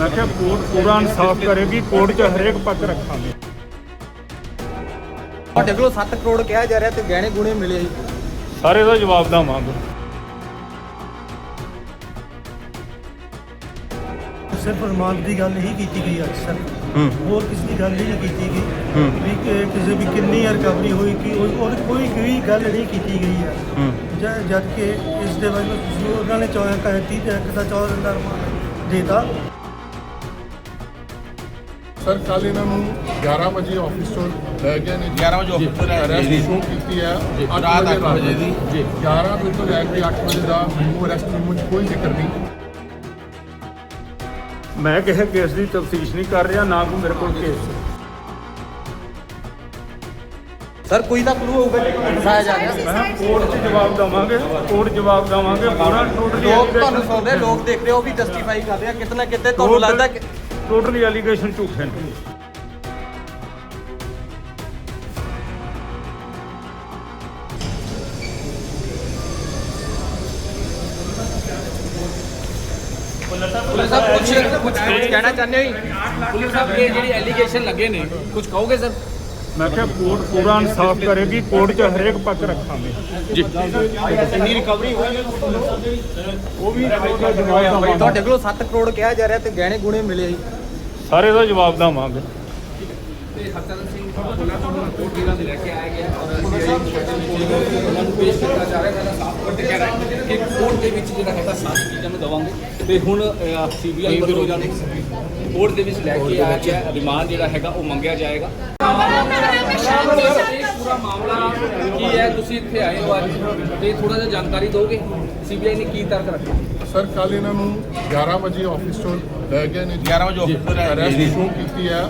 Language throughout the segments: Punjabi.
ਮੈਂ ਕਿਹਾ ਕੋਰਟ ਪੂਰਾ ਇਨਸਾਫ ਕਰੇਗੀ ਕੋਰਟ 'ਚ ਹਰੇਕ ਪੱਖ ਰੱਖਾਂਗੇ। ਤੁਹਾਡੇ ਕੋਲੋਂ 7 ਕਰੋੜ ਕਿਹਾ ਜਾ ਰਿਹਾ ਤੇ ਗਹਿਣੇ ਗੁਣੇ ਮਿਲੇ ਜੀ। ਸਾਰੇ ਦਾ ਜਵਾਬ ਦੇਵਾਂਗੇ। ਸਿਰਫ ਰਿਮਾਂਡ ਦੀ ਗੱਲ ਹੀ ਕੀਤੀ ਗਈ ਅੱਜ ਸਰ ਹੋਰ ਕਿਸੇ ਦੀ ਗੱਲ ਨਹੀਂ ਕੀਤੀ ਗਈ। ਵੀ ਕਿ ਕਿਸੇ ਵੀ ਕਿੰਨੀ ਰਿਕਵਰੀ ਹੋਈ ਕਿ ਉਹ- ਕੋਈ ਕੋਈ ਗੱਲ ਨਹੀਂ ਕੀਤੀ ਗਈ ਹੈ। ਜ- ਜਦ ਕਿ ਇਸ ਦੇ ਤੁਸੀਂ ਉਹਨਾਂ ਨੇ ਚੌਹਾਂ ਕਾ 30 ਤੇ ਇੱਕ ਦਾ 14 ਦਿਨ ਦਾ ਰਿਮਾਂਡ ਦੇਤਾ। ਸਰ ਕੱਲ ਇਹਨਾਂ ਨੂੰ 11 ਵਜੇ ਆਫਿਸ ਤੋਂ ਲੈ ਗਏ ਨੇ 11 ਵਜੇ office ਤੋਂ ਅਰੈਸਟ। ਸ਼ੁਰੂ ਕੀਤੀ ਹੈ ਰਾਤ ਵਜੇ ਅੱਠ ਵਜੇ ਦੀ। ਜੀ 11 ਵਜੇ ਤੋਂ ਲੈ ਕੇ 8 ਵਜੇ ਦਾ ਮੈਨੂੰ ਅਰੈਸਟ ਨੂੰ ਕੋਈ ਜ਼ਿਕਰ ਨਹੀਂ ਮੈਂ ਕਿਸੇ ਕੇਸ ਦੀ ਤਫਤੀਸ਼ ਨਹੀਂ ਕਰ ਰਿਹਾ ਨਾ ਕੋਈ ਮੇਰੇ ਕੋਲ ਕੇਸ। ਸਰ ਕੋਈ ਤਾਂ ਕਲੂ ਹੋਊਗਾ ਫਸਾਇਆ ਜਾ ਰਿਹਾ ਮੈਂ ਕੋਰਟ 'ਚ ਜਵਾਬ ਦੇਵਾਂਗੇ ਕੋਰਟ ਜਵਾਬ ਦੇਵਾਂਗੇ ਪੂਰਾ ਟੋਟਲੀ ਲੋਕ ਤੁਹਾਨੂੰ ਸੁਣ ਰਹੇ ਲੋਕ ਦੇਖ ਰਹੇ ਹੋ ਉਹ ਵੀ ਜਸਟੀਫਾਈ ਕਰ ਰਹੇ ਆ ਕਿਤੇ ਨਾ ਕਿਤੇ ਤੁਹਾਨੂੰ ਲੱਗਦਾ ਕਿ ਟੋਟਲੀ ਐਲੀਗੇਸ਼ਨ ਝੂਠੇ ਨੇ ਪੁਲਿਸ ਸਾਹਿਬ ਕੁਝ ਕੁਝ ਕਹਿਣਾ ਚਾਹੁੰਦੇ ਹੋ ਜੀ? ਪੁਲਿਸ ਸਾਹਿਬ ਇਹ ਜਿਹੜੀ ਐਲੀਗੇਸ਼ਨ ਲੱਗੇ ਨੇ ਕੁਝ ਕਹੋਗੇ ਸਰ ਮੈਂ ਕਿਹਾ ਕੋਰਟ ਪੂਰਾ ਇਨਸਾਫ ਕਰੇਗੀ ਕੋਰਟ 'ਚ ਹਰੇਕ ਪੱਖ ਰੱਖਾਂਗੇ ਕਿੰਨੀ ਰਿਕਵਰੀ ਹੋਈ ਉਹ ਵੀ ਕੋਰਟ ਦਾ ਜਵਾਬ ਦੇਵਾਂਗੇ ਤੁਹਾਡੇ ਕੋਲੋਂ 7 ਕਰੋੜ ਕਿਹਾ ਜਾ ਰਿਹਾ ਤੇ ਗਹਿਣੇ ਗੁਣੇ ਮਿਲੇ ਜੀ ਸਾਰੇ ਦਾ ਜਵਾਬ ਦੇਵਾਂਗੇ। ਤੇ ਹਰਚੰਦ ਸਿੰਘ ਕੋਰਟ ਜਿਹੜਾ ਦੇ ਲੈ ਕੇ ਆਇਆ ਗਿਆ ਔਰ ਉਹਨਾਂ ਨੂੰ ਪੇਸ਼ ਕੀਤਾ ਜਾ ਰਿਹਾ ਹੈ ਸਾਫ਼ ਕਰਕੇ ਕਹਿ ਰਿਹਾ ਹੈ ਕਿ ਕੋਰਟ ਦੇ ਵਿੱਚ ਜਿਹੜਾ ਹੈਗਾ ਸਾਰੀ ਚੀਜ਼ਾਂ ਨੂੰ ਦਵਾਂਗੇ। ਤੇ ਹੁਣ ਸੀਬੀਆਈ ਵੱਲੋਂ ਨੂੰ ਕੋਰਟ ਦੇ ਵਿੱਚ ਲੈ ਕੇ ਆਇਆ ਗਿਆ ਰਿਮਾਂਡ ਜਿਹੜਾ ਹੈਗਾ ਉਹ ਮੰਗਿਆ ਜਾਏਗਾ। ਇਹ ਪੂਰਾ ਮਾਮਲਾ ਕੀ ਹੈ? ਤੁਸੀਂ ਇੱਥੇ ਆਏ ਹੋ ਅੱਜ ਤੇ ਥੋੜਾ ਜਿਹਾ ਜਾਣਕਾਰੀ ਦਿਓਗੇ? ਸੀਬੀਆਈ ਨੇ ਕੀ ਤਰਕ ਰੱਖਿਆ? ਸਰ ਕੱਲ ਇਹਨਾਂ ਨੂੰ 11 ਵਜੇ ਆਫਿਸ ਤੋਂ ਲੈ ਗਏ ਨੇ 11 ਵਜੇ ਅਰੈਸਟ ਸ਼ੋ ਕੀਤੀ ਹੈ।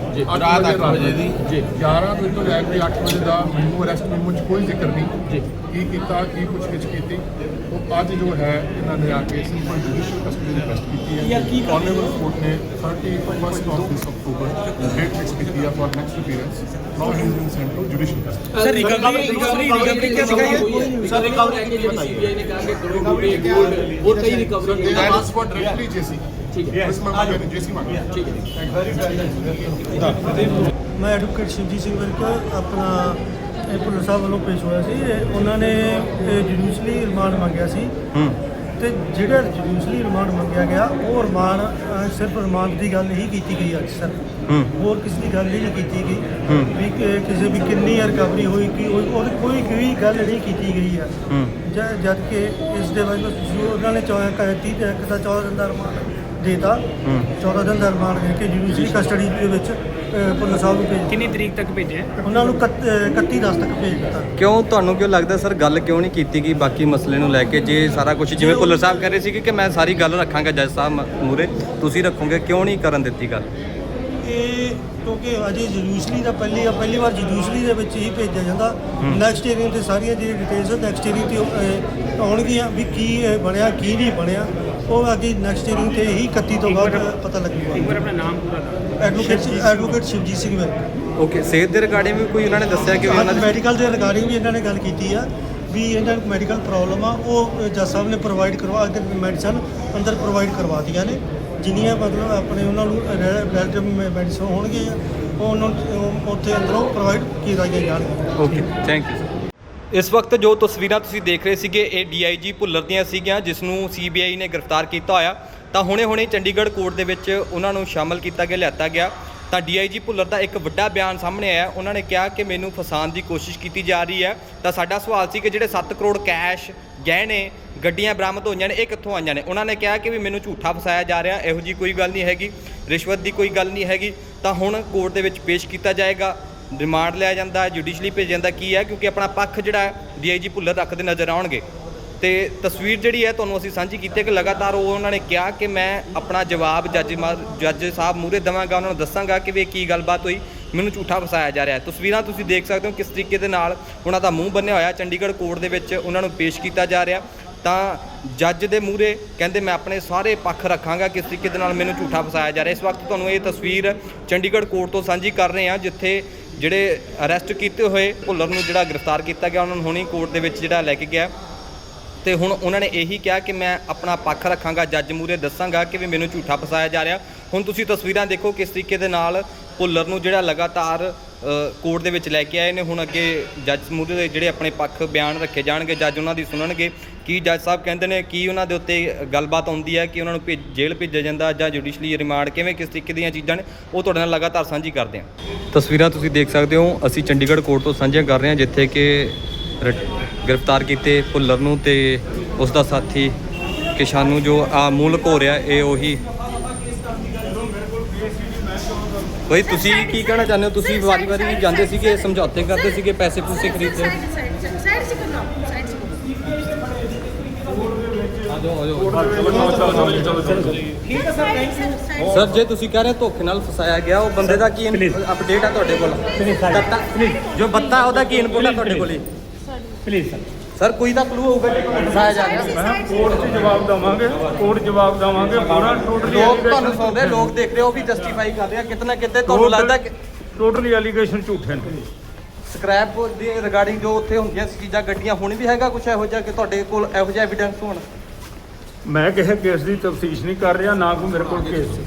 ਰਾਤ 8 ਵਜੇ ਦੀ। ਜੀ। 11 ਵਜੇ ਤੋਂ ਲੈ ਕੇ 8 ਵਜੇ ਦਾ ਮੈਨੂੰ ਅਰੈਸਟ ਮੈਨੂੰ ਚ ਕੋਈ ਜ਼ਿਕਰ ਨਹੀਂ। ਜੀ। ਕੀ ਕੀਤਾ ਕੀ ਕੁਛ ਕਿਛ ਕੀਤੀ। ਉਹ ਅੱਜ ਜੋ ਹੈ ਇਹਨਾਂ ਨੇ ਆ ਕੇ ਸਿੰਪਲ ਜੁਡੀਸ਼ੀਅਲ ਕਸਟਡੀ ਦੀ ਅਰੈਸਟ ਕੀਤੀ ਹੈ। ਯਾਰ ਕੀ ਕਾਨੂੰਨ ਕੋਰਟ ਨੇ 31 of this October date fix ਕੀਤੀ ਹੈ for next appearance now he in central judicial custody sir recovery recovery recovery ਕਿਆ ਸਿਖਾਈ ਹੈ? ਸਰ ਰਿਕਵਰੀ ਕੀ ਬਤਾਈਏ ਸੀਬੀਆਈ ਨੇ ਕਹਾ ਕਿ ਕਰੋੜ ਰੁਪਏ ਗੋਲਡ और कई रिकवरी ट्रांसपोर्ट डायरेक्टली जैसी ਮੈਂ ਐਡਵੋਕੇਟ ਸ਼ਿਵਜੀਤ ਸਿੰਘ ਵਰਕ ਆਪਣਾ ਇਹ ਪੁਲਿਸ ਵੱਲੋਂ ਪੇਸ਼ ਹੋਇਆ ਸੀ। ਉਹਨਾਂ ਨੇ ਜੁਡੀਸ਼ਲੀ ਰਿਮਾਂਡ ਮੰਗਿਆ ਸੀ। ਤੇ ਜਿਹੜਾ ਜੁਡੀਸ਼ਲੀ ਰਿਮਾਂਡ ਮੰਗਿਆ ਗਿਆ ਉਹ ਰਿਮਾਂਡ ਸਿਰਫ ਰਿਮਾਂਡ ਦੀ ਗੱਲ ਹੀ ਕੀਤੀ ਗਈ ਅੱਜ ਸਰ ਹੋਰ ਕਿਸੇ ਦੀ ਗੱਲ ਨਹੀਂ ਕੀਤੀ ਗਈ। ਵੀ ਕਿਸੇ ਵੀ ਕਿੰਨੀ ਰਿਕਵਰੀ ਹੋਈ ਕਿ ਉਹ ਕੋਈ ਵੀ ਗੱਲ ਨਹੀਂ ਕੀਤੀ ਗਈ ਹੈ। ਜਦ ਕਿ ਇਸ ਦੇ ਵਜ੍ਹਾ ਉਹਨਾਂ ਨੇ 30 ਤੱਕ ਦਾ ਚੌਦਾਂ ਦਾ ਰਿਮਾਂਡ ਦੇਤਾ। 14 ਦਿਨ ਦਾ ਰਿਮਾਂਡ ਦੇ ਕੇ ਜੁਡੀਸ਼ਰੀ ਕਸਟਡੀ ਦੇ ਵਿੱਚ ਅ, ਪੁਲਿਸ ਸਾਹਿਬ ਨੂੰ ਭੇਜ ਕਿੰਨੀ ਤਰੀਕ ਤੱਕ ਭੇਜਿਆ ਉਹਨਾਂ ਨੂੰ 31 10 ਤੱਕ ਭੇਜ ਦਿੱਤਾ। ਕਿਉਂ ਤੁਹਾਨੂੰ ਕਿਉਂ ਲੱਗਦਾ ਸਰ ਗੱਲ ਕਿਉਂ ਨਹੀਂ ਕੀਤੀ ਗਈ ਬਾਕੀ ਮਸਲੇ ਨੂੰ ਲੈ ਕੇ? ਜੇ ਸਾਰਾ ਕੁਝ ਜਿਵੇਂ ਭੁੱਲਰ ਸਾਹਿਬ ਕਹਿ ਰਹੇ ਸੀ ਕਿ ਮੈਂ ਸਾਰੀ ਗੱਲ ਰੱਖਾਂਗਾ ਜੱਜ ਸਾਹਿਬ ਮੂਰੇ ਤੁਸੀਂ ਰੱਖੋਗੇ ਕਿਉਂ ਨਹੀਂ ਕਰਨ ਦਿੱਤੀ ਗੱਲ? ਇਹ ਕਿਉਂਕਿ ਅਜੇ ਜੁਡੀਸ਼ਰੀ ਦਾ ਪਹਿਲੀ ਪਹਿਲੀ ਵਾਰ ਜੁਡੀਸ਼ਰੀ ਦੇ ਵਿੱਚ ਹੀ ਭੇਜਿਆ ਜਾਂਦਾ। ਨੈਕਸਟ ਹੀਅਰਿੰਗ ਤੇ ਸਾਰੀਆਂ ਜਿਹੜੀ ਡਿਟੇਲਸ ਨੈਕਸਟ ਹੀਅਰਿੰਗ ਤੇ ਅਹ, ਆਉਣਗੀਆਂ ਵੀ ਕੀ ਇਹ ਬਣਿਆ ਕੀ ਨਹੀਂ ਬਣਿਆ। ਉਹ ਅੱਗੇ ਨੈਕਸਟ ਹੀਅਰਿੰਗ ਤੇ ਹੀ 31 ਤੋਂ ਬਾਅਦ ਪਤਾ ਇੱਕ ਲੱਗੂਗਾ ਵਾਰ ਆਪਣਾ ਨਾਮ ਪੂਰਾ ਦੱਸੋ advocate advocate Shivjit Singh Virk okay ਸਿਹਤ ਦੇ ਰਿਗਾਰਡਿੰਗ ਵੀ ਕੋਈ ਉਹਨਾਂ ਨੇ ਦੱਸਿਆ ਕਿ ਉਹਨਾਂ ਦੇ ਮੈਡੀਕਲ ਦੇ ਰਿਗਾਰਡਿੰਗ ਵੀ ਇਹਨਾਂ ਨੇ ਗੱਲ ਕੀਤੀ ਆ ਵੀ ਇਹਨਾਂ ਨੂੰ ਮੈਡੀਕਲ ਪ੍ਰੋਬਲਮ ਆ ਉਹ ਜੱਜ ਸਾਹਿਬ ਨੇ ਪ੍ਰੋਵਾਈਡ ਕਰਵਾ ਕੇ ਮੈਡੀਸਨ ਅੰਦਰ ਪ੍ਰੋਵਾਈਡ ਕਰਵਾਤੀਆਂ ਨੇ। ਜਿੰਨੀਆਂ ਮਤਲਬ ਆਪਣੇ ਉਹਨਾਂ ਨੂੰ ਰਿਲੇਟਿਵ ਮੈਡੀਸਨ ਹੋਣਗੇ ਉਹ ਉਹਨਾਂ ਨੂੰ ਉੱਥੇ ਅੰਦਰੋਂ ਪ੍ਰੋਵਾਈਡ ਕੀਤੀਆਂ ਜਾਣਗੀਆਂ। ਓਕੇ ਥੈਂਕ ਯੂ ਇਸ ਵਕਤ ਜੋ ਤਸਵੀਰਾਂ ਤੁਸੀਂ ਦੇਖ ਰਹੇ ਸੀਗੇ, ਇਹ ਡੀਆਈਜੀ ਭੁੱਲਰ ਦੀਆਂ ਸੀਗੀਆਂ ਜਿਸ ਨੂੰ ਸੀਬੀਆਈ ਨੇ ਗ੍ਰਿਫਤਾਰ ਕੀਤਾ ਹੋਇਆ। ਤਾਂ ਹੁਣੇ-ਹੁਣੇ ਚੰਡੀਗੜ੍ਹ ਕੋਰਟ ਦੇ ਵਿੱਚ ਉਹਨਾਂ ਨੂੰ ਸ਼ਾਮਲ ਕੀਤਾ ਗਿਆ, ਲਿਆਤਾ ਗਿਆ। ਤਾਂ ਡੀਆਈਜੀ ਭੁੱਲਰ ਦਾ ਇੱਕ ਵੱਡਾ ਬਿਆਨ ਸਾਹਮਣੇ ਆਇਆ। ਉਹਨਾਂ ਨੇ ਕਿਹਾ ਕਿ ਮੈਨੂੰ ਫਸਾਉਣ ਦੀ ਕੋਸ਼ਿਸ਼ ਕੀਤੀ ਜਾ ਰਹੀ ਹੈ। ਤਾਂ ਸਾਡਾ ਸਵਾਲ ਸੀ ਕਿ ਜਿਹੜੇ 7 ਕਰੋੜ ਕੈਸ਼ ਗਹਿਣੇ, ਗੱਡੀਆਂ ਬਰਾਮਦ ਹੋਈਆਂ ਨੇ, ਇਹ ਕਿੱਥੋਂ ਆਈਆਂ ਨੇ? ਉਹਨਾਂ ਨੇ ਕਿਹਾ ਕਿ ਵੀ ਮੈਨੂੰ ਝੂਠਾ ਫਸਾਇਆ ਜਾ ਰਿਹਾ, ਇਹੋ ਜੀ ਕੋਈ ਗੱਲ ਨਹੀਂ ਹੈਗੀ, ਰਿਸ਼ਵਤ ਦੀ ਕੋਈ ਗੱਲ ਨਹੀਂ ਹੈਗੀ। ਤਾਂ ਹੁਣ ਕੋਰਟ ਦੇ ਵਿੱਚ ਪੇਸ਼ ਕੀਤਾ ਜਾਏਗਾ। ਰਿਮਾਂਡ ਲਿਆ ਜਾਂਦਾ ਜੁਡੀਸ਼ਲੀ ਭੇਜਿਆ ਜਾਂਦਾ, ਕੀ ਹੈ? ਕਿਉਂਕਿ ਆਪਣਾ ਪੱਖ ਜਿਹੜਾ ਡੀਆਈਜੀ ਭੁੱਲਰ ਰੱਖਦੇ ਨਜ਼ਰ ਆਉਣਗੇ। ਤੇ ਤਸਵੀਰ ਜਿਹੜੀ ਹੈ ਤੁਹਾਨੂੰ ਅਸੀਂ ਸਾਂਝੀ ਕੀਤੀ ਹੈ ਕਿ ਲਗਾਤਾਰ ਉਹ ਉਹਨਾਂ ਨੇ ਕਿਹਾ ਕਿ ਮੈਂ ਆਪਣਾ ਜਵਾਬ ਜੱਜ ਮਾ- ਜੱਜ ਸਾਹਿਬ ਮੂਹਰੇ ਦੇਵਾਂਗਾ, ਉਹਨਾਂ ਨੂੰ ਦੱਸਾਂਗਾ ਕਿ ਵੀ ਇਹ ਕੀ ਗੱਲਬਾਤ ਹੋਈ, ਮੈਨੂੰ ਝੂਠਾ ਫਸਾਇਆ ਜਾ ਰਿਹਾ ਹੈ। ਤਸਵੀਰਾਂ ਤੁਸੀਂ ਦੇਖ ਸਕਦੇ ਹੋ ਕਿਸ ਤਰੀਕੇ ਦੇ ਨਾਲ ਉਹਨਾਂ ਦਾ ਮੂੰਹ ਬੰਨਿਆ ਹੋਇਆ ਚੰਡੀਗੜ੍ਹ ਕੋਰਟ ਦੇ ਵਿੱਚ ਉਹਨਾਂ ਨੂੰ ਪੇਸ਼ ਕੀਤਾ ਜਾ ਰਿਹਾ ਤਾਂ ਜੱਜ ਦੇ ਮੂਹਰੇ ਕਹਿੰਦੇ, ਮੈਂ ਆਪਣੇ ਸਾਰੇ ਪੱਖ ਰੱਖਾਂਗਾ ਕਿਸ ਤਰੀਕੇ ਦੇ ਨਾਲ ਮੈਨੂੰ ਝੂਠਾ ਫਸਾਇਆ ਜਾ ਰਿਹਾ। ਇਸ ਵਕਤ ਤੁਹਾਨੂੰ ਇਹ ਤਸਵੀਰ ਚੰਡੀਗੜ੍ਹ ਕੋਰਟ ਤੋਂ ਸਾਂਝੀ ਕਰ ਰਹੇ ਹਾਂ, ਜਿੱਥੇ ਜਿਹੜੇ ਅਰੈਸਟ ਕੀਤੇ ਹੋਏ ਭੁੱਲਰ ਨੂੰ ਜਿਹੜਾ ਗ੍ਰਿਫਤਾਰ ਕੀਤਾ ਗਿਆ, ਉਹਨਾਂ ਨੂੰ ਹੁਣੀ ਕੋਰਟ ਦੇ ਵਿੱਚ ਜਿਹੜਾ ਲੈ ਕੇ ਗਿਆ। ਤੇ ਹੁਣ ਉਹਨਾਂ ਨੇ ਇਹੀ ਕਿਹਾ ਕਿ ਮੈਂ ਆਪਣਾ ਪੱਖ ਰੱਖਾਂਗਾ, ਜੱਜ ਮੂਰੇ ਦੱਸਾਂਗਾ ਕਿ ਵੀ ਮੈਨੂੰ ਝੂਠਾ ਫਸਾਇਆ ਜਾ ਰਿਹਾ। ਹੁਣ ਤੁਸੀਂ ਤਸਵੀਰਾਂ ਦੇਖੋ ਕਿਸ ਤਰੀਕੇ ਦੇ ਨਾਲ ਭੁੱਲਰ ਨੂੰ ਜਿਹੜਾ ਲਗਾਤਾਰ ਕੋਰਟ ਦੇ ਵਿੱਚ ਲੈ ਕੇ ਆਏ ਨੇ। ਹੁਣ ਅੱਗੇ ਜੱਜ ਮੂਹਰੇ ਦੇ ਜਿਹੜੇ ਆਪਣੇ ਪੱਖ ਬਿਆਨ ਰੱਖੇ ਜਾਣਗੇ, ਜੱਜ ਉਹਨਾਂ ਦੀ ਸੁਣਨਗੇ। ਕੀ ਜੱਜ ਸਾਹਿਬ ਕਹਿੰਦੇ ਨੇ, ਕੀ ਉਹਨਾਂ ਦੇ ਉੱਤੇ ਗੱਲਬਾਤ ਆਉਂਦੀ ਹੈ, ਕਿ ਉਹਨਾਂ ਨੂੰ ਭੇਜ- ਜੇਲ੍ਹ ਭੇਜਿਆ ਜਾਂਦਾ ਜਾਂ ਜੁਡੀਸ਼ਲੀ ਰਿਮਾਂਡ ਕਿਵੇਂ, ਕਿਸ ਤਰੀਕੇ ਦੀਆਂ ਚੀਜ਼ਾਂ ਨੇ, ਉਹ ਤੁਹਾਡੇ ਨਾਲ ਲਗਾਤਾਰ ਸਾਂਝੀ ਕਰਦੇ ਹਾਂ। ਤਸਵੀਰਾਂ ਤੁਸੀਂ ਦੇਖ ਸਕਦੇ ਹੋ। ਅਸੀਂ ਚੰਡੀਗੜ੍ਹ ਕੋਰਟ ਤੋਂ ਸਾਂਝੀਆਂ ਕਰ ਰਹੇ ਹਾਂ, ਜਿੱਥੇ ਕਿ ਰ- ਗ੍ਰਿਫਤਾਰ ਕੀਤੇ ਭੁੱਲਰ ਨੂੰ ਤੇ ਉਸ ਦਾ ਸਾਥੀ ਕਿਸ਼ਾਨੂ ਜੋ ਆ ਮੂਲਕ ਹੋ ਰਿਹਾ ਇਹ ਉਹੀ। ਬਈ ਤੁਸੀਂ ਕੀ ਕਹਿਣਾ ਚਾਹੁੰਦੇ ਹੋ? ਤੁਸੀਂ ਵਾਰੀ-ਵਾਰੀ ਜਾਂਦੇ ਸੀਗੇ ਸਮਝੌਤੇ ਕਰਦੇ ਸੀਗੇ ਪੈਸੇ ਪੂਸੇ ਖਰੀਦਦੇ। ਸਰ ਜੇ ਤੁਸੀਂ ਕਹਿ ਰਹੇ ਧੋਖੇ ਨਾਲ ਫਸਾਇਆ ਗਿਆ ਉਹ ਬੰਦੇ ਦਾ ਕੀ ਅਪਡੇਟ ਆ ਤੁਹਾਡੇ ਕੋਲ? ਜੋ ਬੱਤਾ ਉਹਦਾ ਕੀ ਇਨਪੁਟ ਆ ਤੁਹਾਡੇ ਕੋਲ ਪਲੀਜ਼ ਸਰ ਸਰ ਕੋਈ ਤਾਂ ਕਲੂ ਹੋਊਗਾ ਕਿ ਤੁਹਾਨੂੰ ਫਸਾਇਆ ਜਾ ਰਿਹਾ। ਮੈਂ ਕੋਰਟ 'ਚ ਜਵਾਬ ਦਵਾਂਗੇ ਕੋਰਟ ਜਵਾਬ ਦਵਾਂਗੇ ਪੂਰਾ ਟੋਟਲੀ ਲੋਕ ਤੁਹਾਨੂੰ ਸੁਣ ਰਹੇ ਲੋਕ ਦੇਖ ਰਹੇ ਹੋ ਵੀ ਜਸਟੀਫਾਈ ਕਰ ਰਹੇ ਆ ਕਿਤਨਾ ਕਿਤੇ ਤੁਹਾਨੂੰ ਲੱਗਦਾ ਕਿ ਟੋਟਲੀ ਐਲੀਗੇਸ਼ਨ ਝੂਠੇ ਨੇ। ਸਕ੍ਰੈਪ ਦੀ ਰਿਗਾਰਡਿੰਗ ਜੋ ਉੱਥੇ ਹੁੰਦੀਆਂ ਸੀ ਚੀਜ਼ਾਂ ਗੱਡੀਆਂ ਹੁਣ ਵੀ ਹੈਗਾ ਕੁਝ ਇਹੋ ਜਿਹਾ ਕਿ ਤੁਹਾਡੇ ਕੋਲ ਇਹੋ ਜਿਹਾ ਐਵੀਡੈਂਸ ਹੋਣ? ਮੈਂ ਕਿਸੇ ਕੇਸ ਦੀ ਤਫਤੀਸ਼ ਨਹੀਂ ਕਰ ਰਿਹਾ ਨਾ ਕੋਈ ਮੇਰੇ ਕੋਲ ਕੇਸ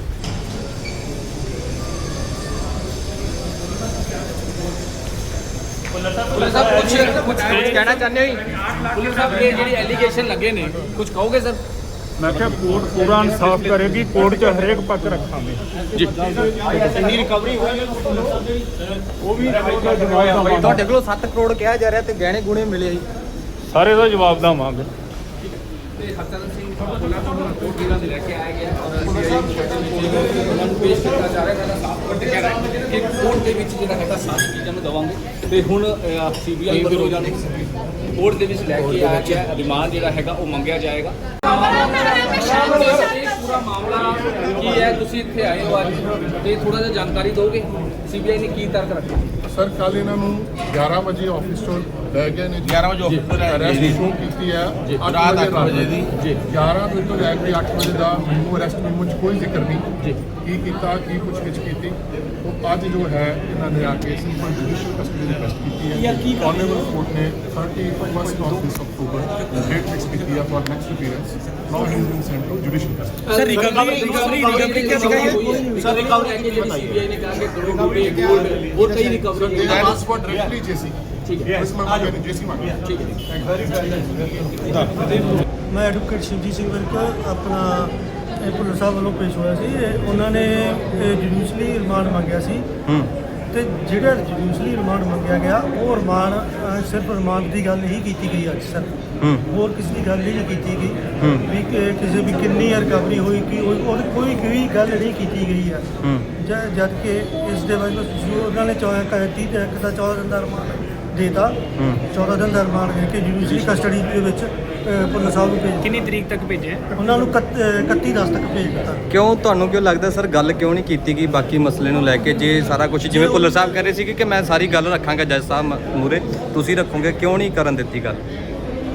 ਹੈ ਪੁਲਿਸ ਸਾਹਿਬ ਕੁਝ ਕੁਝ ਕੁਝ ਕਹਿਣਾ ਚਾਹੁੰਦੇ ਹੋ ਜੀ? ਪੁਲਿਸ ਸਾਹਿਬ ਇਹ ਜਿਹੜੀ ਐਲੀਗੇਸ਼ਨ ਲੱਗੇ ਨੇ ਕੁਝ ਕਹੋਗੇ ਸਰ? ਮੈਂ ਕਿਹਾ ਕੋਰਟ ਪੂਰਾ ਇਨਸਾਫ ਕਰੇਗੀ ਕੋਰਟ 'ਚ ਹਰੇਕ ਪੱਖ ਰੱਖਾਂਗੇ। ਜੀ। ਕਿੰਨੀ ਰਿਕਵਰੀ ਹੋਈ ਉਹ ਵੀ ਤੁਹਾਡੇ ਕੋਲੋਂ 7 ਕਰੋੜ ਕਿਹਾ ਜਾ ਰਿਹਾ ਤੇ ਗਹਿਣੇ ਗੁਣੇ ਮਿਲੇ ਜੀ। ਸਾਰੇ ਦਾ ਜਵਾਬ ਦਵਾਂਗੇ। ਤੇ ਕੋਰਟ ਦੇ ਵਿੱਚ ਜਿਹੜਾ ਹੈਗਾ ਸਾਰੀ ਚੀਜ਼ਾਂ ਨੂੰ ਦਵਾਂਗੇ ਤੇ ਹੁਣ ਸੀਬੀਆਈ ਵੱਲੋਂ ਇਹਨਾਂ ਨੂੰ ਕੋਰਟ ਦੇ ਵਿੱਚ ਲੈ ਕੇ ਆਇਆ ਗਿਆ ਰਿਮਾਂਡ ਜਿਹੜਾ ਹੈਗਾ ਉਹ ਮੰਗਿਆ ਜਾਏਗਾ। ਇਹ ਪੂਰਾ ਮਾਮਲਾ ਕੀ ਹੈ? ਤੁਸੀਂ ਇੱਥੇ ਆਏ ਹੋ ਅੱਜ। ਤੇ ਥੋੜਾ ਜਿਹਾ ਜਾਣਕਾਰੀ ਦਿਓਗੇ? ਸੀਬੀਆਈ ਨੇ ਕੀ ਤਰਕ ਰੱਖਿਆ? ਸਰ ਕੱਲ ਇਹਨਾਂ ਨੂੰ 11 ਵਜੇ ਆਫਿਸ ਤੋਂ ਲੈ ਗਏ ਨੇ 11 ਵਜੇ ਆਫਿਸ ਤੋਂ ਅਰੈਸਟ ਸ਼ੁਰੂ ਕੀਤੀ ਹੈ। 8 ਵਜੇ ਦੀ। ਜੀ 11 ਵਜੇ ਤੋਂ ਲੈ ਕੇ 8 ਵਜੇ ਦਾ ਮੈਨੂੰ ਅਰੈਸਟ ਮੈਮੋ 'ਚ ਕੋਈ ਜ਼ਿਕਰ ਨਹੀਂ। ਜੀ। ਕੀ ਕੀਤਾ ਕੀ ਪੁੱਛ ਗਿੱਛ ਕੀਤੀ। ਉਹ ਅੱਜ ਜੋ ਹੈ ਇਹਨਾਂ ਨੇ ਆ ਕੇ ਸਿੰਪਲ ਜੁਡੀਸ਼ੀਅਲ ਕਸਟਡੀ ਦੀ ਰਿਕਵੈਸਟ ਕੀਤੀ ਹੈ। ਯਾਰ ਕੀ ਆਨਰੇਬਲ ਕੋਰਟ ਨੇ 31st of this October date fix ਕੀਤੀ ਹੈ for next appearance now he is in sent to judicial custody sir recovery recovery recovery ਕੀ ਸਿਖਾਈ ਸਰ ਰਿਕਵਰੀ ਜਿਹੜੀ ਸੀਬੀਆਈ ਨੇ ਕਹਾ ਕਿ ਕਰੋੜ ਰੁਪਏ ਗੋਲਡ और कई recovery that is for directly JC ठीक है ਇਸ ਮੈਂ ਮੈਂ JC ਮੰਗਿਆ ठीक है ਮੈਂ ਐਡਵੋਕੇਟ ਸ਼ਿਵਜੀਤ ਸਿੰਘ ਵਰਕ ਆਪਣਾ ਇਹ ਪੁਲਿਸ ਸਾਹਿਬ ਵੱਲੋਂ ਪੇਸ਼ ਹੋਇਆ ਸੀ ਇਹ ਉਹਨਾਂ ਨੇ ਜੁਡੀਸ਼ਲੀ ਰਿਮਾਂਡ ਮੰਗਿਆ ਸੀ ਤੇ ਜਿਹੜਾ ਜੁਡੀਸ਼ਲੀ ਰਿਮਾਂਡ ਮੰਗਿਆ ਗਿਆ ਉਹ ਰਿਮਾਂਡ ਸਿਰਫ ਰਿਮਾਂਡ ਦੀ ਗੱਲ ਹੀ ਕੀਤੀ ਗਈ ਅੱਜ ਸਰ। ਹੋਰ ਕਿਸੇ ਦੀ ਗੱਲ ਨਹੀਂ ਕੀਤੀ ਗਈ। ਵੀ ਕਿ- ਕਿਸੇ ਵੀ ਕਿੰਨੀ ਰਿਕਵਰੀ ਹੋਈ ਕੀ ਔਰ ਕੋਈ ਕੋਈ ਗੱਲ ਨਹੀਂ ਕੀਤੀ ਗਈ ਆ। ਜਦ ਕਿ ਇਸ ਦੇ ਜੋ ਉਹਨਾਂ ਨੇ 14 31 ਤੇ ਇੱਕ ਦਾ 14 ਦਿਨ ਦਾ ਰਿਮਾਂਡ ਦੇਤਾ। 14 ਦਿਨ ਦਾ ਰਿਮਾਂਡ ਦੇ ਕੇ ਜੁਡੀਸ਼ਰੀ ਕਸਟਡੀ ਦੇ ਵਿੱਚ ਪੁਲਿਸ ਸਾਹਿਬ ਨੂੰ ਭੇਜ ਕਿੰਨੀ ਤਰੀਕ ਤੱਕ ਭੇਜਿਆ ਉਹਨਾਂ ਨੂੰ 31 10 ਤੱਕ ਭੇਜ ਦਿੱਤਾ। ਕਿਉਂ ਤੁਹਾਨੂੰ ਕਿਉਂ ਲੱਗਦਾ ਸਰ ਗੱਲ ਕਿਉਂ ਨਹੀਂ ਕੀਤੀ ਗਈ ਬਾਕੀ ਮਸਲੇ ਨੂੰ ਲੈ ਕੇ? ਜੇ ਸਾਰਾ ਕੁਝ ਜਿਵੇਂ ਭੁੱਲਰ ਸਾਹਿਬ ਕਹਿ ਰਹੇ ਸੀ ਕਿ ਮੈਂ ਸਾਰੀ ਗੱਲ ਰੱਖਾਂਗਾ ਜੱਜ ਸਾਹਿਬ ਮੂਰੇ ਤੁਸੀਂ ਰੱਖੋਗੇ ਕਿਉਂ ਨਹੀਂ ਕਰਨ ਦਿੱਤੀ ਗੱਲ?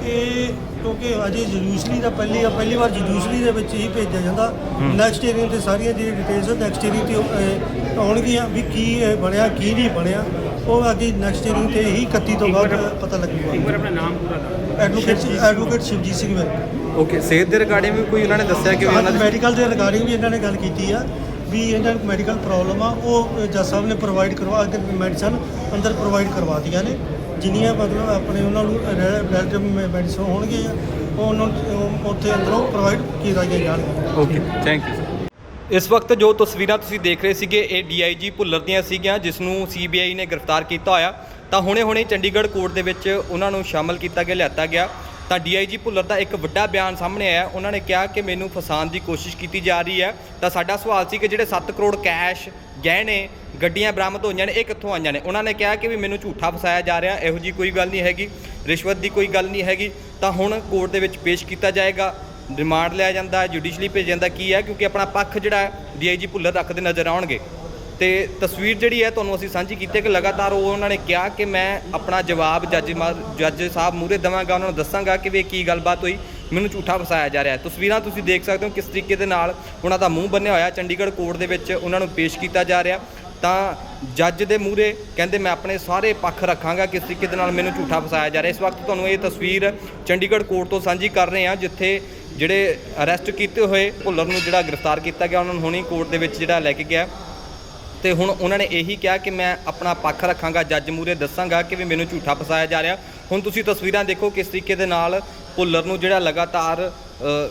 ਇਹ ਕਿਉਂਕਿ ਅਜੇ ਜੁਡੀਸ਼ਰੀ ਦਾ ਪਹਿਲੀ ਪਹਿਲੀ ਵਾਰ ਜੁਡੀਸ਼ਰੀ ਦੇ ਵਿੱਚ ਹੀ ਭੇਜਿਆ ਜਾਂਦਾ। ਨੈਕਸਟ ਹੀਅਰਿੰਗ ਤੇ ਸਾਰੀਆਂ ਜਿਹੜੀ ਡਿਟੇਲਸ ਨੈਕਸਟ ਹੀਅਰਿੰਗ ਤੇ ਅਹ, ਆਉਣਗੀਆਂ ਵੀ ਕੀ ਇਹ ਬਣਿਆ ਕੀ ਨਹੀਂ ਬਣਿਆ। ਉਹ ਅੱਗੇ ਨੈਕਸਟ ਹੀਅਰਿੰਗ ਤੇ ਹੀ 31 ਤੋਂ ਬਾਅਦ ਪਤਾ ਇੱਕ ਲੱਗੂਗਾ ਵਾਰ ਆਪਣਾ ਨਾਮ ਪੂਰਾ ਦੱਸੋ advocate advocate Shivjit Singh Virk okay ਸਿਹਤ ਦੇ ਰਿਗਾਰਡਿੰਗ ਵੀ ਕੋਈ ਉਹਨਾਂ ਨੇ ਦੱਸਿਆ ਕਿ ਉਹਨਾਂ ਦੇ ਮੈਡੀਕਲ ਦੇ ਰਿਗਾਰਡਿੰਗ ਵੀ ਇਹਨਾਂ ਨੇ ਗੱਲ ਕੀਤੀ ਆ ਵੀ ਇਹਨਾਂ ਨੂੰ ਮੈਡੀਕਲ ਪ੍ਰੋਬਲਮ ਆ ਉਹ ਜੱਜ ਸਾਹਿਬ ਨੇ ਪ੍ਰੋਵਾਈਡ ਕਰਵਾ ਕੇ ਮੈਡੀਸਨ ਅੰਦਰ ਪ੍ਰੋਵਾਈਡ ਕਰਵਾਤੀਆਂ ਨੇ। ਜਿੰਨੀਆਂ ਮਤਲਬ ਆਪਣੇ ਉਹਨਾਂ ਨੂੰ ਰਿਲੇਟਿਵ ਮੈਡੀਸਨ ਹੋਣਗੇ ਉਹ ਉਹਨਾਂ ਨੂੰ ਉਹ ਉੱਥੇ ਅੰਦਰੋਂ ਪ੍ਰੋਵਾਈਡ ਕੀਤੀਆਂ ਜਾਣਗੀਆਂ। ਓਕੇ ਥੈਂਕ ਯੂ ਇਸ ਵਕਤ ਜੋ ਤਸਵੀਰਾਂ ਤੁਸੀਂ ਦੇਖ ਰਹੇ ਸੀਗੇ, ਇਹ ਡੀਆਈਜੀ ਭੁੱਲਰ ਦੀਆਂ ਸੀਗੀਆਂ ਜਿਸ ਨੂੰ ਸੀਬੀਆਈ ਨੇ ਗ੍ਰਿਫਤਾਰ ਕੀਤਾ ਹੋਇਆ। ਤਾਂ ਹੁਣੇ-ਹੁਣੇ ਚੰਡੀਗੜ੍ਹ ਕੋਰਟ ਦੇ ਵਿੱਚ ਉਹਨਾਂ ਨੂੰ ਸ਼ਾਮਲ ਕੀਤਾ ਗਿਆ, ਲਿਆਤਾ ਗਿਆ। ਤਾਂ ਡੀਆਈਜੀ ਭੁੱਲਰ ਦਾ ਇੱਕ ਵੱਡਾ ਬਿਆਨ ਸਾਹਮਣੇ ਆਇਆ। ਉਹਨਾਂ ਨੇ ਕਿਹਾ ਕਿ ਮੈਨੂੰ ਫਸਾਉਣ ਦੀ ਕੋਸ਼ਿਸ਼ ਕੀਤੀ ਜਾ ਰਹੀ ਹੈ। ਤਾਂ ਸਾਡਾ ਸਵਾਲ ਸੀ ਕਿ ਜਿਹੜੇ 7 ਕਰੋੜ ਕੈਸ਼ ਗਹਿਣੇ, ਗੱਡੀਆਂ ਬਰਾਮਦ ਹੋਈਆਂ ਨੇ, ਇਹ ਕਿੱਥੋਂ ਆਈਆਂ ਨੇ? ਉਹਨਾਂ ਨੇ ਕਿਹਾ ਕਿ ਵੀ ਮੈਨੂੰ ਝੂਠਾ ਫਸਾਇਆ ਜਾ ਰਿਹਾ, ਇਹੋ ਜੀ ਕੋਈ ਗੱਲ ਨਹੀਂ ਹੈਗੀ, ਰਿਸ਼ਵਤ ਦੀ ਕੋਈ ਗੱਲ ਨਹੀਂ ਹੈਗੀ। ਤਾਂ ਹੁਣ ਕੋਰਟ ਦੇ ਵਿੱਚ ਪੇਸ਼ ਕੀਤਾ ਜਾਏਗਾ। ਰਿਮਾਂਡ ਲਿਆ ਜਾਂਦਾ ਜੁਡੀਸ਼ਲੀ ਭੇਜਿਆ ਜਾਂਦਾ, ਕੀ ਹੈ? ਕਿਉਂਕਿ ਆਪਣਾ ਪੱਖ ਜਿਹੜਾ ਡੀਆਈਜੀ ਭੁੱਲਰ ਰੱਖਦੇ ਨਜ਼ਰ ਆਉਣਗੇ। ਤੇ ਤਸਵੀਰ ਜਿਹੜੀ ਹੈ ਤੁਹਾਨੂੰ ਅਸੀਂ ਸਾਂਝੀ ਕੀਤੀ ਹੈ ਕਿ ਲਗਾਤਾਰ ਉਹ ਉਹਨਾਂ ਨੇ ਕਿਹਾ ਕਿ ਮੈਂ ਆਪਣਾ ਜਵਾਬ ਜੱਜ ਮਾ- ਜੱਜ ਸਾਹਿਬ ਮੂਹਰੇ ਦੇਵਾਂਗਾ, ਉਹਨਾਂ ਨੂੰ ਦੱਸਾਂਗਾ ਕਿ ਵੀ ਇਹ ਕੀ ਗੱਲਬਾਤ ਹੋਈ, ਮੈਨੂੰ ਝੂਠਾ ਫਸਾਇਆ ਜਾ ਰਿਹਾ ਹੈ। ਤਸਵੀਰਾਂ ਤੁਸੀਂ ਦੇਖ ਸਕਦੇ ਹੋ ਕਿਸ ਤਰੀਕੇ ਦੇ ਨਾਲ ਉਹਨਾਂ ਦਾ ਮੂੰਹ ਬੰਨਿਆ ਹੋਇਆ, ਚੰਡੀਗੜ੍ਹ ਕੋਰਟ ਦੇ ਵਿੱਚ ਉਹਨਾਂ ਨੂੰ ਪੇਸ਼ ਕੀਤਾ ਜਾ ਰਿਹਾ। ਤਾਂ ਜੱਜ ਦੇ ਮੂਹਰੇ ਕਹਿੰਦੇ ਮੈਂ ਆਪਣੇ ਸਾਰੇ ਪੱਖ ਰੱਖਾਂਗਾ, ਕਿਸ ਤਰੀਕੇ ਦੇ ਨਾਲ ਮੈਨੂੰ ਝੂਠਾ ਫਸਾਇਆ ਜਾ ਰਿਹਾ। ਇਸ ਵਕਤ ਤੁਹਾਨੂੰ ਇਹ ਤਸਵੀਰ ਚੰਡੀਗੜ੍ਹ ਕੋਰਟ ਤੋਂ ਸਾਂਝੀ ਕਰ ਰਹੇ ਹਾਂ, ਜਿੱਥੇ ਜਿਹੜੇ ਅਰੈਸਟ ਕੀਤੇ ਹੋਏ ਭੁੱਲਰ ਨੂੰ ਜਿਹੜਾ ਗ੍ਰਿਫਤਾਰ ਕੀਤਾ ਗਿਆ, ਉਹਨਾਂ ਨੂੰ ਹੁਣੀ ਕੋਰਟ ਦੇ ਵਿੱਚ ਜਿਹੜਾ ਲੈ ਕੇ ਗਿਆ। ਤੇ ਹੁਣ ਉਹਨਾਂ ਨੇ ਇਹੀ ਕਿਹਾ ਕਿ ਮੈਂ ਆਪਣਾ ਪੱਖ ਰੱਖਾਂਗਾ, ਜੱਜ ਮੂਰੇ ਦੱਸਾਂਗਾ ਕਿ ਵੀ ਮੈਨੂੰ ਝੂਠਾ ਫਸਾਇਆ ਜਾ ਰਿਹਾ। ਹੁਣ ਤੁਸੀਂ ਤਸਵੀਰਾਂ ਦੇਖੋ ਕਿਸ ਤਰੀਕੇ ਦੇ ਨਾਲ ਭੁੱਲਰ ਨੂੰ ਜਿਹੜਾ ਲਗਾਤਾਰ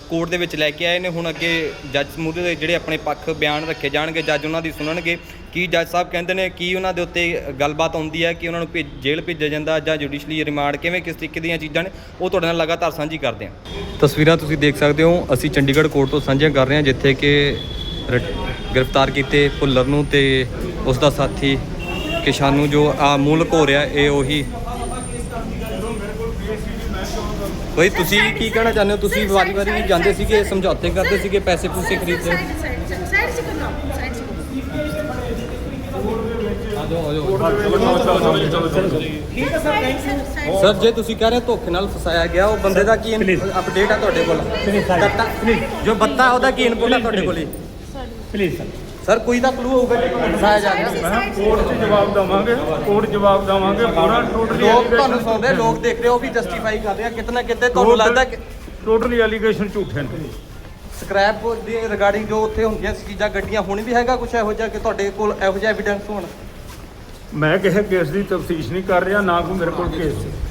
ਕੋਰਟ ਦੇ ਵਿੱਚ ਲੈ ਕੇ ਆਏ ਨੇ। ਹੁਣ ਅੱਗੇ ਜੱਜ ਮੂਰੇ ਦੇ ਜਿਹੜੇ ਆਪਣੇ ਪੱਖ ਬਿਆਨ ਰੱਖੇ ਜਾਣਗੇ, ਜੱਜ ਉਹਨਾਂ ਦੀ ਸੁਣਨਗੇ। ਕੀ ਜੱਜ ਸਾਹਿਬ ਕਹਿੰਦੇ ਨੇ ਕੀ ਉਹਨਾਂ ਦੇ ਉੱਤੇ ਗੱਲਬਾਤ ਆਉਂਦੀ ਹੈ ਕਿ ਉਹਨਾਂ ਨੂੰ ਭੇਜ- ਜੇਲ੍ਹ ਭੇਜਿਆ ਜਾਂਦਾ ਜਾਂ ਜੁਡੀਸ਼ਲੀ ਰਿਮਾਂਡ ਕਿਵੇਂ ਕਿਸ ਤਰੀਕੇ ਦੀਆਂ ਚੀਜ਼ਾਂ ਨੇ ਉਹ ਤੁਹਾਡੇ ਨਾਲ ਲਗਾਤਾਰ ਸਾਂਝੀ ਕਰਦੇ ਹਾਂ ਤਸਵੀਰਾਂ ਤੁਸੀਂ ਦੇਖ ਸਕਦੇ ਹੋ ਅਸੀਂ ਚੰਡੀਗੜ੍ਹ ਕੋਰਟ ਤੋਂ ਸਾਂਝੀਆਂ ਕਰ ਰਹੇ ਹਾਂ ਜਿੱਥੇ ਕਿ ਰਟ- ਗ੍ਰਿਫਤਾਰ ਕੀਤੇ ਭੁੱਲਰ ਨੂੰ ਤੇ ਉਸ ਦਾ ਸਾਥੀ ਕਿਸ਼ਨ ਨੂੰ ਜੋ ਆ ਮੂਲ ਘੋਰਿਆ ਇਹ ਉਹੀ ਬਈ ਤੁਸੀਂ ਕੀ ਕਹਿਣਾ ਚਾਹੁੰਦੇ ਹੋ ਤੁਸੀਂ ਵਾਰੀ-ਵਾਰੀ ਵੀ ਜਾਂਦੇ ਸੀਗੇ ਸਮਝੌਤੇ ਕਰਦੇ ਸੀਗੇ ਪੈਸੇ ਪੂਸੇ ਖਰੀਦਦੇ ਠੀਕ ਸਰ ਜੇ ਤੁਸੀਂ ਕਹਿ ਰਹੇ ਧੋਖੇ ਨਾਲ ਫਸਾਇਆ ਗਿਆ ਉਹ ਬੰਦੇ ਦਾ ਕੀ ਅਪਡੇਟ ਆ ਤੁਹਾਡੇ ਕੋਲ? ਜੋ ਬੱਤਾ ਉਹਦਾ ਕੀ ਇਨਪੁਟ ਆ ਤੁਹਾਡੇ ਕੋਲ? ਸਰ ਕੋਈ ਤਾਂ ਕਲੂ ਹੋਊਗਾ ਕਿ ਤੁਹਾਨੂੰ ਫਸਾਇਆ ਜਾ ਰਿਹਾ? ਕੋਰਟ 'ਚ ਜਵਾਬ ਦਵਾਂਗੇ ਕੋਰਟ ਜਵਾਬ ਦਵਾਂਗੇ ਪੂਰਾ ਟੋਟਲੀ ਲੋਕ ਤੁਹਾਨੂੰ ਸੁਣ ਲੋਕ ਦੇਖ ਉਹ ਵੀ ਜਸਟੀਫਾਈ ਕਰ ਆ ਕਿਤਨਾ ਕਿਤੇ ਤੁਹਾਨੂੰ ਲੱਗਦਾ ਕਿ ਟੋਟਲੀ ਅਲੀਗੇਸ਼ਨ ਝੂਠੇ ਨੇ। ਸਕ੍ਰੈਪ ਦੇ ਰਿਗਾਰਡਿੰਗ ਜੋ ਉੱਥੇ ਹੁੰਦੀਆਂ ਸੀ ਚੀਜ਼ਾਂ ਗੱਡੀਆਂ ਹੁਣ ਵੀ ਹੈਗਾ ਕੁਝ ਇਹੋ ਜਿਹਾ ਕਿ ਤੁਹਾਡੇ ਕੋਲ ਇਹੋ ਜਿਹਾ ਐਵੀਡੈਂਸ ਹੋਣ? ਮੈਂ ਕਿਸੇ ਕੇਸ ਦੀ ਤਫਤੀਸ਼ ਨਹੀਂ ਕਰ ਰਿਹਾ ਨਾ ਕੋਈ ਮੇਰੇ ਕੋਲ ਕੇਸ ਹੈ